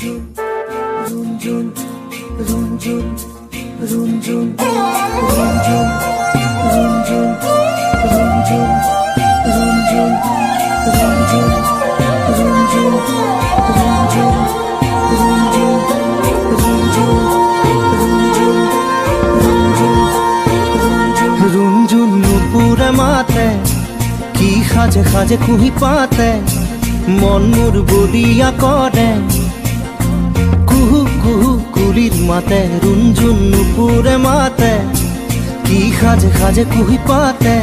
রুনঝুন রুনঝুন রুনঝুন রুনঝুন রুনঝুন রুনঝুন রুনঝুন রুনঝুন রুনঝুন রুনঝুন রুনঝুন রুনঝুন রুনঝুন নুপুরে মাতে, কি সাজে সাজে কুহি পাতে, মন মোৰ বলিয়া কুহু কুহু মাতে ৰুণজুন নুপুৰে মাতে, কি সাজে সাজে কুহি পাতে,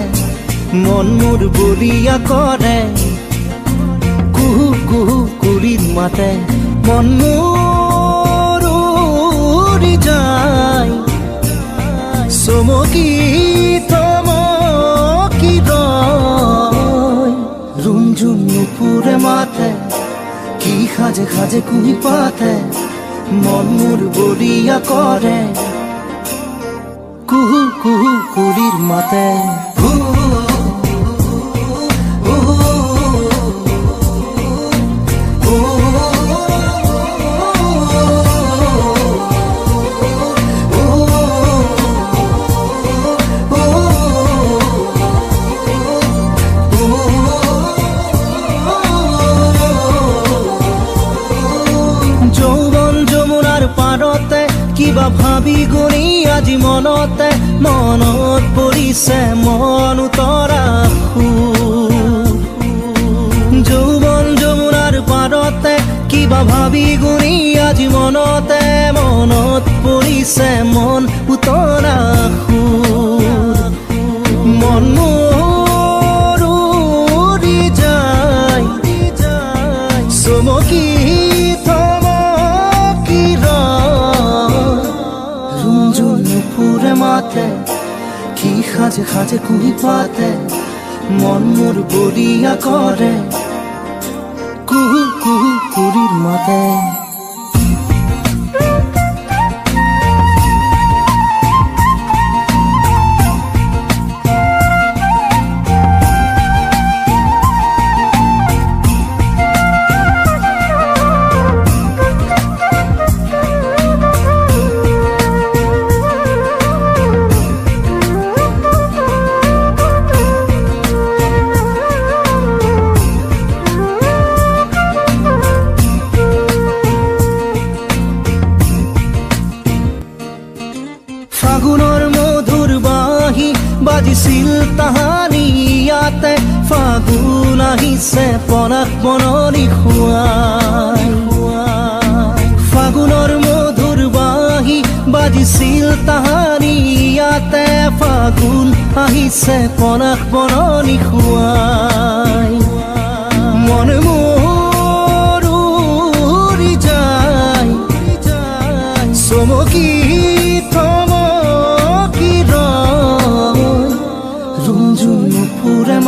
মন মোৰ বলিয়া কৰে কুহু কুহু কুলিৰ মাতে, মন মোৰ উৰি যায়। চমকি রয়। রুনঝুন নুপুরে মাথে কি সাজে সাজে কুহি পাতে মন মোর বলিয়া করে। কুহু কুহু কুড়ির মতে কুহু কিবা ভাবি গুণি আজি মনতে মনত পৰিছে মন উতৰা। যৌৱন যমুনাৰ পাৰতে কিবা ভাবি গুৰি আজি মনতে মনত পৰিছে মন নুপুরে কি সাজে সাজে কুহি পাতে মন মোর বলিয়া করে। কুহু কুহু কুড়ির মাতে। তাহানিয়াতে ফাগুন আহিছে পৰাগ মনৰি খুৱাই। ফাগুনৰ মধুৰ বাঁহী বাজিছিল তাহানিয়াতে ফাগুন আহিছে পৰাগ মনৰি খুৱাই। মনে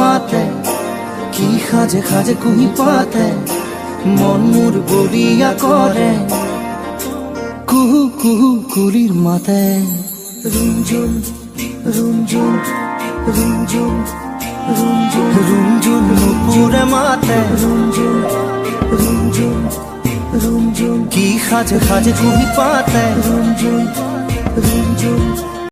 बात কি খাজে খাজে কুহি পাতে মন মুর বলিয়া করে। কুহু কুহু কুলির মাতে। রুঞ্জুন রুঞ্জুন রুঞ্জুন রুঞ্জুন রুঞ্জুন নুপুরে মাতে। রুঞ্জুন রুঞ্জুন রুঞ্জুন কি খাজে খাজে কুহি পাতে। রুঞ্জুন রুঞ্জুন